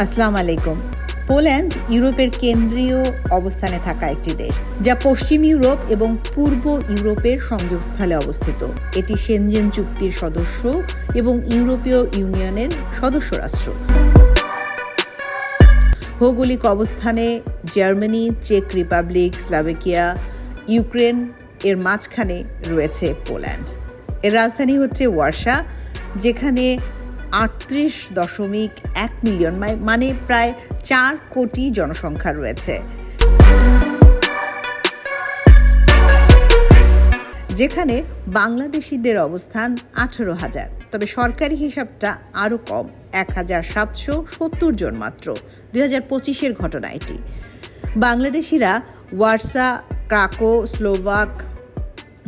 আসসালামু আলাইকুম। পোল্যান্ড ইউরোপের কেন্দ্রীয় অবস্থানে থাকা একটি দেশ, যা পশ্চিম ইউরোপ এবং পূর্ব ইউরোপের সংযোগস্থলে অবস্থিত। এটি সেনজেন চুক্তির সদস্য এবং ইউরোপীয় ইউনিয়নের সদস্য রাষ্ট্র। ভৌগোলিক অবস্থানে জার্মানি, চেক রিপাবলিক, স্লাভেকিয়া, ইউক্রেন এর মাঝখানে রয়েছে পোল্যান্ড। এর রাজধানী হচ্ছে ওয়ার্সা যেখানে আটত্রিশ দশমিক এক মিলিয়ন মানে প্রায় চার কোটি জনসংখ্যা রয়েছে। যেখানে বাংলাদেশিদের অবস্থান আঠেরো হাজার, তবে সরকারি হিসাবটা আরও কম, এক হাজার সাতশো সত্তর জন মাত্র, দুই হাজার পঁচিশের ঘটনা এটি। বাংলাদেশিরা ওয়ার্সা ক্রাকো স্লোভাক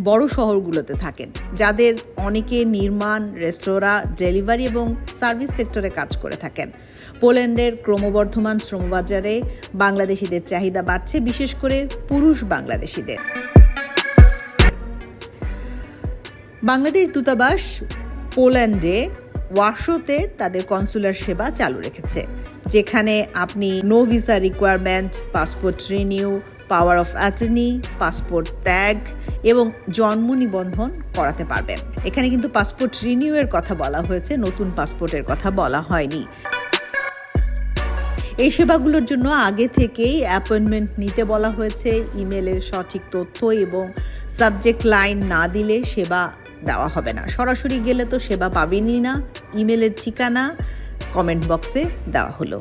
বড় শহরগুলোতে থাকেন, যাদের অনেকে নির্মাণ, রেস্তোরাঁ, ডেলিভারি এবং সার্ভিস সেক্টরে কাজ করে থাকেন। পোল্যান্ডের ক্রমবর্ধমান শ্রমবাজারে বাংলাদেশিদের চাহিদা বাড়ছে, বিশেষ করে পুরুষ বাংলাদেশিদের। বাংলাদেশ দূতাবাস পোল্যান্ডে ওয়াশোতে তাদের কনসুলার সেবা চালু রেখেছে, যেখানে আপনি no visa requirement passport renew power of attorney passport ত্যাগ এবং জন্ম নিবন্ধন করাতে পারবেন। এখানে কিন্তু পাসপোর্ট রিনিউ এর কথা বলা হয়েছে, নতুন পাসপোর্টের কথা বলা হয়নি। এই সেবাগুলোর জন্য আগে থেকেই অ্যাপয়েন্টমেন্ট নিতে বলা হয়েছে ইমেলের সঠিক তথ্য এবং সাবজেক্ট লাইন না দিলে সেবা দেওয়া হবে না। সরাসরি গেলে তো সেবা পাবেনই না ইমেলের ঠিকানা কমেন্ট বক্সে দেওয়া হলো।